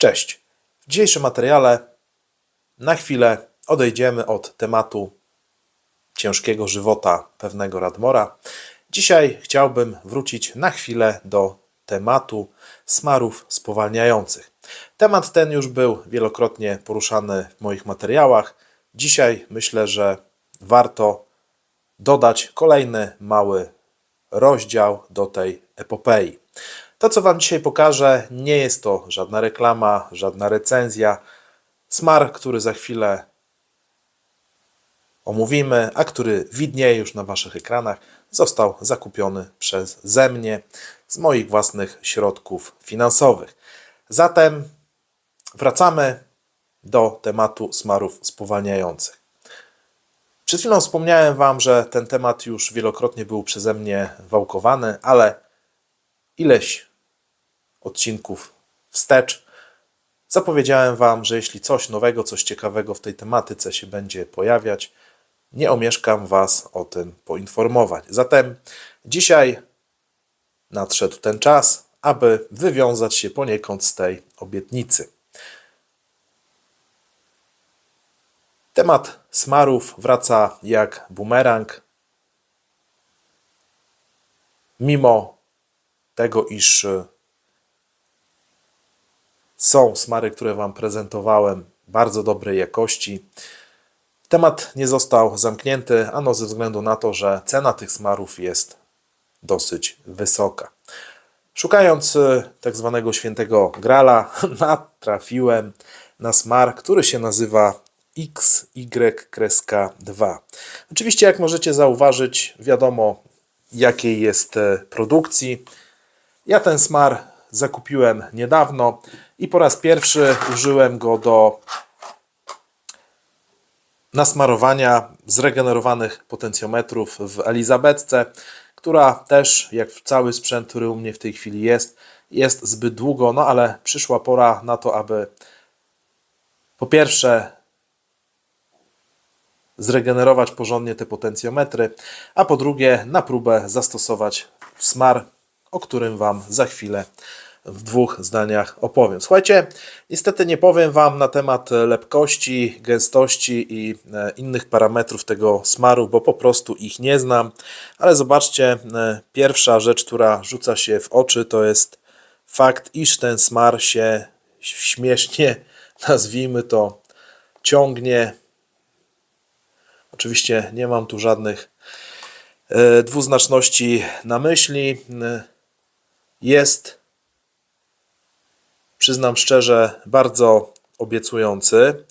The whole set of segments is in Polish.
Cześć. W dzisiejszym materiale na chwilę odejdziemy od tematu ciężkiego żywota pewnego Radmora. Dzisiaj chciałbym wrócić na chwilę do tematu smarów spowalniających. Temat ten już był wielokrotnie poruszany w moich materiałach. Dzisiaj myślę, że warto dodać kolejny mały rozdział do tej epopei. To, co Wam dzisiaj pokażę, nie jest to żadna reklama, żadna recenzja. Smar, który za chwilę omówimy, a który widnieje już na Waszych ekranach, został zakupiony przeze mnie z moich własnych środków finansowych. Zatem wracamy do tematu smarów spowalniających. Przed chwilą wspomniałem Wam, że ten temat już wielokrotnie był przeze mnie wałkowany, ale ileś odcinków wstecz zapowiedziałem Wam, że jeśli coś nowego, coś ciekawego w tej tematyce się będzie pojawiać, nie omieszkam Was o tym poinformować. Zatem dzisiaj nadszedł ten czas, aby wywiązać się poniekąd z tej obietnicy. Temat smarów wraca jak bumerang. Mimo tego, iż są smary, które Wam prezentowałem, bardzo dobrej jakości, temat nie został zamknięty, ano ze względu na to, że cena tych smarów jest dosyć wysoka. Szukając y, tak zwanego świętego grala, natrafiłem na smar, który się nazywa XY2. Oczywiście, jak możecie zauważyć, wiadomo jakiej jest e, produkcji. Ja ten smar zakupiłem niedawno i po raz pierwszy użyłem go do nasmarowania zregenerowanych potencjometrów w Elizabetce, która też, jak cały sprzęt, który u mnie w tej chwili jest, jest zbyt długo, no ale przyszła pora na to, aby po pierwsze zregenerować porządnie te potencjometry, a po drugie na próbę zastosować smar, o którym Wam za chwilę w dwóch zdaniach opowiem. Słuchajcie, niestety nie powiem Wam na temat lepkości, gęstości i e, innych parametrów tego smaru, bo po prostu ich nie znam, ale zobaczcie, e, pierwsza rzecz, która rzuca się w oczy, to jest fakt, iż ten smar się śmiesznie, nazwijmy to, ciągnie Oczywiście nie mam tu żadnych e, dwuznaczności na myśli. E, Jest, przyznam szczerze, bardzo obiecujący.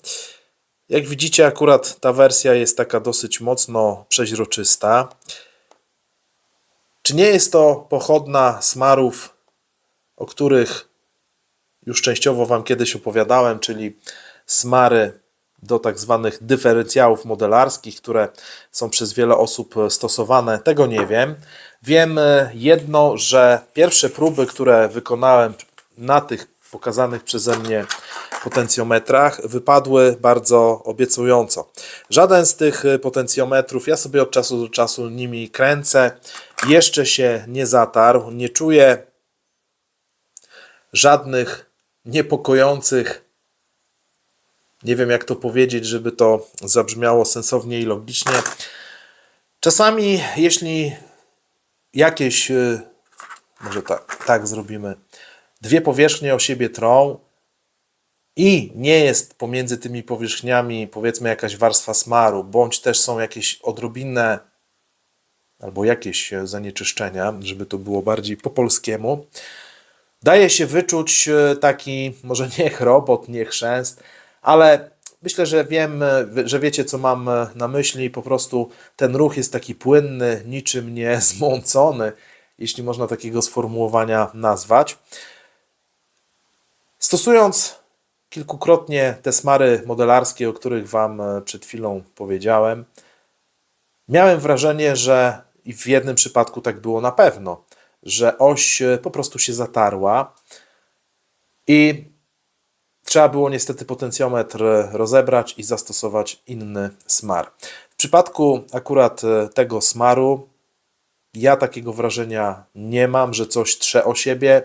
Jak widzicie, akurat ta wersja jest taka dosyć mocno przeźroczysta. Czy nie jest to pochodna smarów, o których już częściowo Wam kiedyś opowiadałem, czyli smary do tak zwanych dyferencjałów modelarskich, które są przez wiele osób stosowane, tego nie wiem. Wiem e, jedno, że pierwsze próby, które wykonałem na tych pokazanych przeze mnie potencjometrach wypadły bardzo obiecująco. Żaden z tych potencjometrów, ja sobie od czasu do czasu nimi kręcę, jeszcze się nie zatarł, nie czuję żadnych niepokojących nie wiem, jak to powiedzieć, żeby to zabrzmiało sensownie i logicznie. Czasami, jeśli jakieś, y, może tak, tak zrobimy, dwie powierzchnie o siebie trą i nie jest pomiędzy tymi powierzchniami, powiedzmy, jakaś warstwa smaru, bądź też są jakieś odrobinne albo jakieś zanieczyszczenia, żeby to było bardziej po polskiemu, daje się wyczuć y, taki, może nie chrobot, nie chrzęst, ale myślę, że wiem, że wiecie, co mam na myśli. Po prostu ten ruch jest taki płynny, niczym nie zmącony, jeśli można takiego sformułowania nazwać. Stosując kilkukrotnie te smary modelarskie, o których Wam przed chwilą powiedziałem, miałem wrażenie, że i w jednym przypadku tak było na pewno, że oś po prostu się zatarła i Trzeba było niestety potencjometr rozebrać i zastosować inny smar. W przypadku akurat e, tego smaru ja takiego wrażenia nie mam, że coś trze o siebie,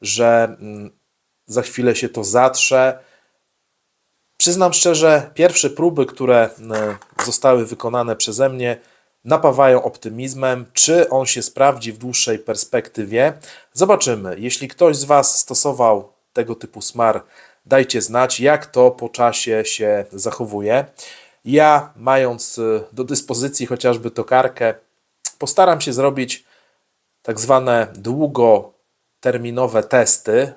że mm, za chwilę się to zatrze. Przyznam szczerze, pierwsze próby, które e, zostały wykonane przeze mnie, napawają optymizmem. Czy on się sprawdzi w dłuższej perspektywie? Zobaczymy. Jeśli ktoś z Was stosował tego typu smar, dajcie znać, jak to po czasie się zachowuje. Ja, mając e, do dyspozycji chociażby tokarkę, postaram się zrobić tak zwane długoterminowe testy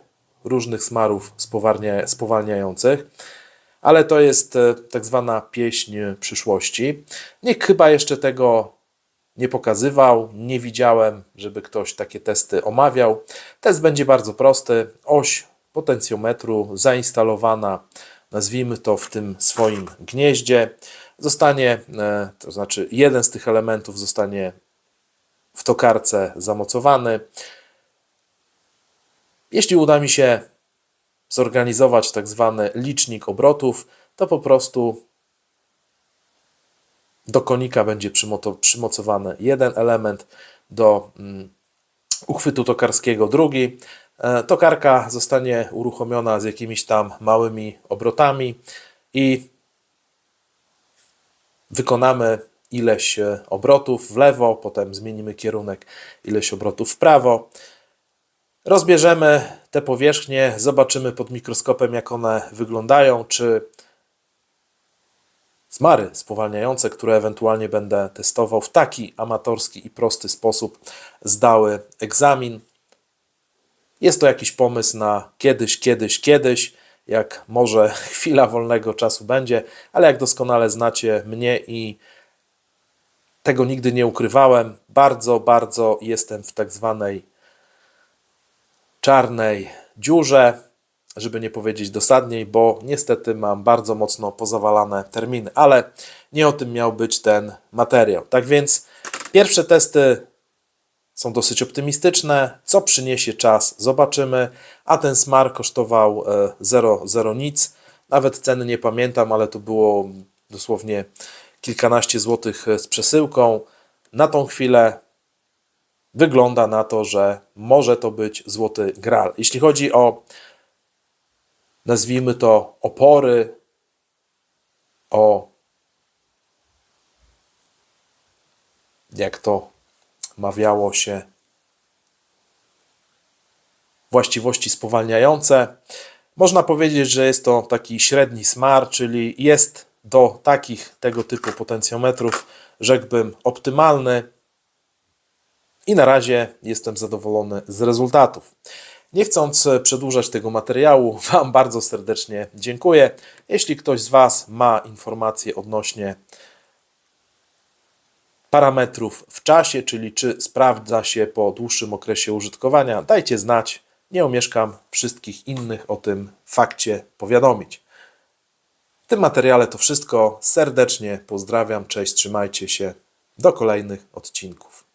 różnych smarów spowalnia, spowalniających, ale to jest e, tak zwana pieśń przyszłości. Nikt chyba jeszcze tego nie pokazywał, nie widziałem, żeby ktoś takie testy omawiał. Test będzie bardzo prosty. Oś potencjometru zainstalowana, nazwijmy to w tym swoim gnieździe, zostanie, e, to znaczy jeden z tych elementów zostanie w tokarce zamocowany. Jeśli uda mi się zorganizować tak zwany licznik obrotów, to po prostu do konika będzie przymocowany jeden element, do mm, uchwytu tokarskiego drugi. E, Tokarka zostanie uruchomiona z jakimiś tam małymi obrotami i wykonamy ileś e, obrotów w lewo, potem zmienimy kierunek, ileś obrotów w prawo. Rozbierzemy te powierzchnie, zobaczymy pod mikroskopem, jak one wyglądają, czy smary spowalniające, które ewentualnie będę testował w taki amatorski i prosty sposób, zdały egzamin. Jest to jakiś pomysł na kiedyś, kiedyś, kiedyś, jak może chwila wolnego czasu będzie, ale jak doskonale znacie mnie i tego nigdy nie ukrywałem, bardzo, bardzo jestem w tak zwanej czarnej dziurze, żeby nie powiedzieć dosadniej, bo niestety mam bardzo mocno pozawalane terminy, ale nie o tym miał być ten materiał. Tak więc pierwsze testy są dosyć optymistyczne. Co przyniesie czas, zobaczymy. A ten smar kosztował 0,0 nic. Nawet ceny nie pamiętam, ale to było dosłownie kilkanaście złotych z przesyłką. Na tą chwilę wygląda na to, że może to być złoty gral. Jeśli chodzi o, nazwijmy to, opory, o jak to mawiało się, właściwości spowalniające. Można powiedzieć, że jest to taki średni smar, czyli jest do takich tego typu potencjometrów, rzekłbym, optymalny. I na razie jestem zadowolony z rezultatów. Nie chcąc przedłużać tego materiału, Wam bardzo serdecznie dziękuję. Jeśli ktoś z Was ma informacje odnośnie parametrów w czasie, czyli czy sprawdza się po dłuższym okresie użytkowania, dajcie znać. Nie omieszkam wszystkich innych o tym fakcie powiadomić. W tym materiale to wszystko. Serdecznie pozdrawiam, cześć, trzymajcie się. Do kolejnych odcinków.